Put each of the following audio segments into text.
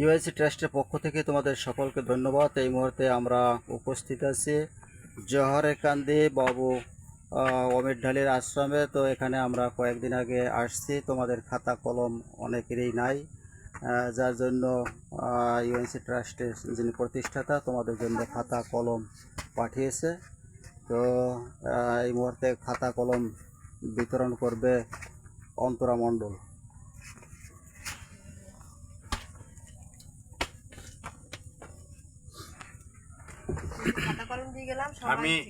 USC ট্রাস্টের পক্ষ থেকে তোমাদের সকলকে ধন্যবাদ। এই মুহূর্তে আমরা উপস্থিত আছি জহরের কান্দি বাবু অমিত ঢালির আশ্রমে। তো এখানে আমরা কয়েকদিন আগে আসছি। তোমাদের খাতা কলম অনেকেরই নাই যার জন্য ইউএনসি ট্রাস্টের যিনি প্রতিষ্ঠাতা, তোমাদের জন্য খাতা কলম পাঠিয়েছে। তো এই মুহূর্তে খাতা কলম বিতরণ করবে অন্তরা মণ্ডল খাতা কলম দিয়ে গেলাম সবাই আমি-।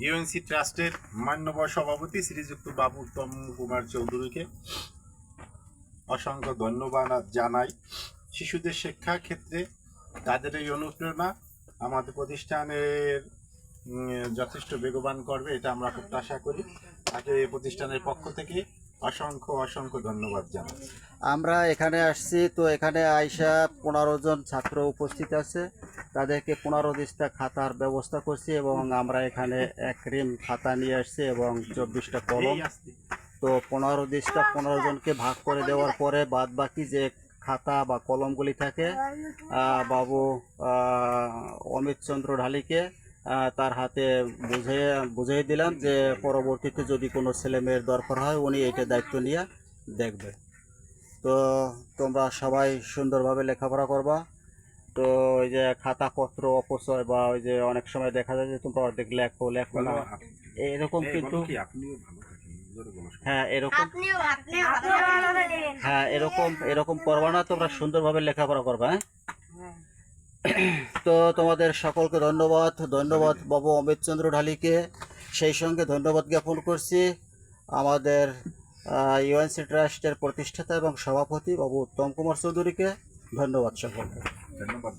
ইউএনসি ট্রাস্টের মান্যবর সভাপতি শ্রীযুক্ত বাবু উত্তম কুমার চৌধুরীকে অসংখ্য ধন্যবাদ জানাই শিশুদের শিক্ষা ক্ষেত্রে তাদের এই অনুপ্রেরণা আমাদের প্রতিষ্ঠানের যথেষ্ট বেগবান করবে এটা আমরা প্রত্যাশা করি তাকে এই প্রতিষ্ঠানের পক্ষ থেকে অসংখ্য অসংখ্য ধন্যবাদ জানাই আমরা এখানে আসছি, তো এখানে আইসা পনেরো জন ছাত্র উপস্থিত আছে। তাদেরকে পনেরো দিশটা খাতার ব্যবস্থা করছি এবং আমরা এখানে এক রিম খাতা নিয়ে আসছি এবং চব্বিশটা কলম। তো পনেরো দিশটা পনেরো জনকে ভাগ করে দেওয়ার পরে বাদ বাকি যে খাতা বা কলমগুলি থাকে বাবু অমিত চন্দ্র ঢালিকে তার হাতে বুঝে বুঝিয়ে দিলাম যে পরবর্তীতে যদি কোনো ছেলে মেয়ের দরকার হয় উনি এটা দায়িত্ব নিয়ে দেখবে। তো তোমরা সবাই সুন্দরভাবে লেখাপড়া করবা। তো ওই যে খাতাপত্র অপচয় বা ওই যে অনেক সময় দেখা যায় যে তোমরা অর্ধেক লেখো লেখো না। এরকম কিন্তু হ্যাঁ এরকম আপনিও আপনিও ভালো থাকবেন। হ্যাঁ এরকম এরকম করবা না তোমরা সুন্দরভাবে লেখাপড়া করবা হ্যাঁ। তো তোমাদের সকলকে ধন্যবাদ। ধন্যবাদ বাবু অমিত চন্দ্র ঢালিকে। সেই সঙ্গে ধন্যবাদ জ্ঞাপন করছি আমাদের ইউএনসি ট্রাস্টের প্রতিষ্ঠাতা এবং সভাপতি বাবু উত্তম কুমার চৌধুরীকে। ধন্যবাদ সকলকে। ধন্যবাদ।